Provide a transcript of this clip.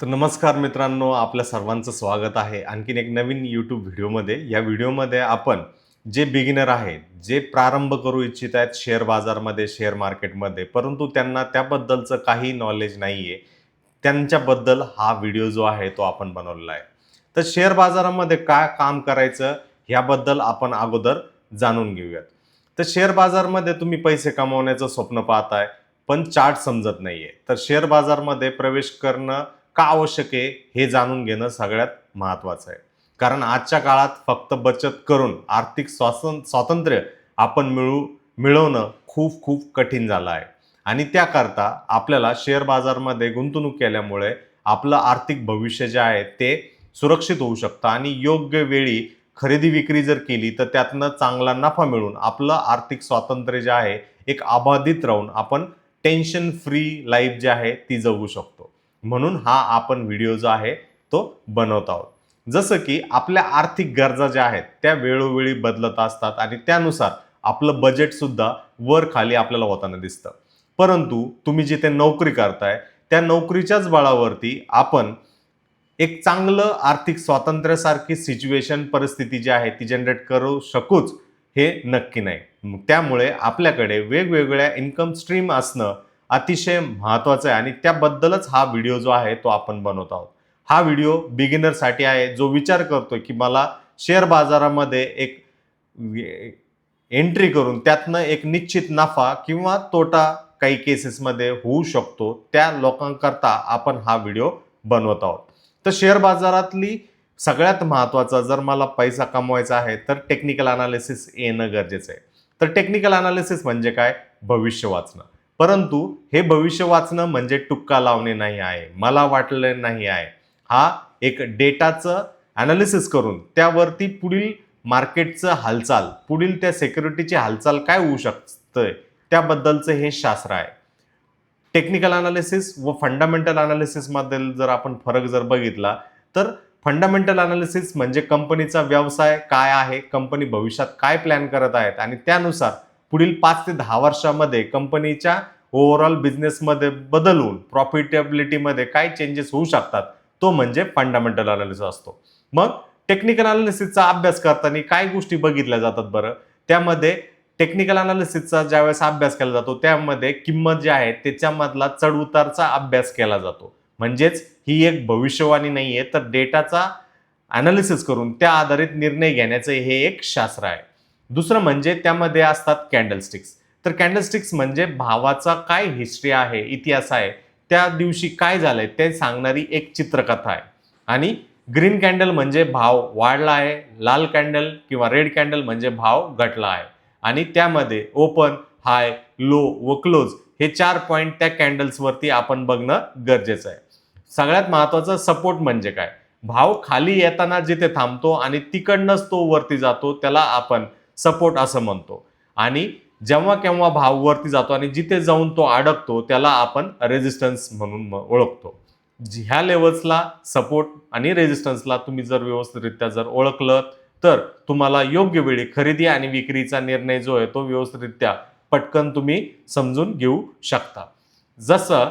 तर नमस्कार मित्रांनो आपल्या सर्वांचं स्वागत आहे. आणखीन एक नवीन यूट्यूब व्हिडिओमध्ये. या व्हिडिओमध्ये आपण जे बिगिनर आहेत जे प्रारंभ करू इच्छित आहेत शेअर बाजारमध्ये शेअर मार्केटमध्ये परंतु त्यांना त्याबद्दलचं काही नॉलेज नाही आहे त्यांच्याबद्दल हा व्हिडिओ जो आहे तो आपण बनवलेला आहे. तर शेअर बाजारामध्ये काय काम करायचं ह्याबद्दल आपण अगोदर जाणून घेऊयात. तर शेअर बाजारमध्ये तुम्ही पैसे कमवण्याचं स्वप्न पाहताय पण चार्ट समजत नाही आहे तर शेअर बाजारमध्ये प्रवेश करणं का आवश्यक आहे हे जाणून घेणं सगळ्यात महत्त्वाचं आहे. कारण आजच्या काळात फक्त बचत करून आर्थिक स्वासन स्वातंत्र्य आपण मिळू मिळवणं खूप खूप कठीण झालं आहे. आणि त्याकरता आपल्याला शेअर बाजारमध्ये गुंतवणूक केल्यामुळे आपलं आर्थिक भविष्य जे आहे ते सुरक्षित होऊ शकतं. आणि योग्य वेळी खरेदी विक्री जर केली तर त्यातनं चांगला नफा मिळून आपलं आर्थिक स्वातंत्र्य जे आहे एक अबाधित राहून आपण टेन्शन फ्री लाईफ जी आहे ती जगू शकतो. म्हणून हा आपण व्हिडिओ जो आहे तो बनवत आहोत. जसं की आपल्या आर्थिक गरजा ज्या आहेत त्या वेळोवेळी बदलत असतात आणि त्यानुसार आपलं बजेटसुद्धा वर खाली आपल्याला होताना दिसतं. परंतु तुम्ही जिथे नोकरी करताय त्या नोकरीच्याच बळावरती आपण एक चांगलं आर्थिक स्वातंत्र्यासारखी सिच्युएशन परिस्थिती जी आहे ती जनरेट करू शकूच हे नक्की नाही. त्यामुळे आपल्याकडे वेगवेगळ्या इन्कम स्ट्रीम असणं अतिशय महत्त्वाचं आहे. आणि त्याबद्दलच हा व्हिडिओ जो आहे तो आपण बनवत आहोत. हा व्हिडिओ बिगिनरसाठी आहे जो विचार करतोय की मला शेअर बाजारामध्ये एक एंट्री करून त्यातनं एक निश्चित नफा किंवा तोटा काही केसेसमध्ये होऊ शकतो त्या लोकांकरता आपण हा व्हिडिओ बनवत आहोत. तर शेअर बाजारातली सगळ्यात महत्त्वाचा जर मला पैसा कमवायचा आहे तर टेक्निकल अनालिसिस येणं गरजेचं आहे. तर टेक्निकल अनालिसिस म्हणजे काय? भविष्य वाचणं. परंतु हे भविष्य वाचणं म्हणजे टुक्का लावणे नाही आहे. मला वाटलं नाही आहे. हा एक डेटाचं ॲनालिसिस करून त्यावरती पुढील मार्केटचं हालचाल पुढील त्या सेक्युरिटीची हालचाल काय होऊ शकतं त्याबद्दलचं हे शास्त्र आहे. टेक्निकल अनालिसिस व फंडामेंटल अनालिसिसमधील जर आपण फरक जर बघितला तर फंडामेंटल अनालिसिस म्हणजे कंपनीचा व्यवसाय काय आहे कंपनी भविष्यात काय प्लॅन करत आहेत आणि त्यानुसार पुढील पाच ते दहा वर्षामध्ये कंपनीच्या ओव्हरऑल बिझनेसमध्ये बदलून प्रॉफिटेबिलिटीमध्ये काय चेंजेस होऊ शकतात तो म्हणजे फंडामेंटल अनालिसिस असतो. मग टेक्निकल अनालिसिसचा अभ्यास करताना काय गोष्टी बघितल्या जातात बरं? त्यामध्ये टेक्निकल अनालिसिसचा ज्यावेळेस अभ्यास केला जातो त्यामध्ये किंमत जी आहे त्याच्यामधला चढउतारचा अभ्यास केला जातो. म्हणजेच ही एक भविष्यवाणी नाही आहे तर डेटाचा अनालिसिस करून त्या आधारित निर्णय घेण्याचं हे एक शास्त्र आहे. दुसरं म्हणजे त्यामध्ये असतात कॅन्डलस्टिक्स तर कॅन्डलस्टिक्स म्हणजे भावाचा काय हिस्ट्री आहे इतिहास आहे त्या दिवशी काय झालंय ते सांगणारी एक चित्रकथा आहे. आणि ग्रीन कॅन्डल म्हणजे भाव वाढला आहे लाल कॅन्डल किंवा रेड कॅन्डल म्हणजे भाव घटला आहे. आणि त्यामध्ये ओपन हाय लो व क्लोज हे चार पॉईंट त्या कॅन्डल्सवरती आपण बघणं गरजेचं आहे. सगळ्यात महत्त्वाचा सपोर्ट म्हणजे काय? भाव खाली येताना जिथे थांबतो आणि तिकडनंच तो वरती जातो त्याला आपण सपोर्ट असं म्हणतो. आणि जेव्हा केव्हा भाव वरती जातो आणि जिथे जाऊन तो अडकतो त्याला आपण रेजिस्टन्स म्हणून ओळखतो. ह्या लेवल्सला सपोर्ट आणि रेजिस्टन्सला तुम्ही जर व्यवस्थितरित्या जर ओळखलं तर तुम्हाला योग्य वेळी खरेदी आणि विक्रीचा निर्णय जो आहे तो व्यवस्थितरित्या पटकन तुम्ही समजून घेऊ शकता. जसं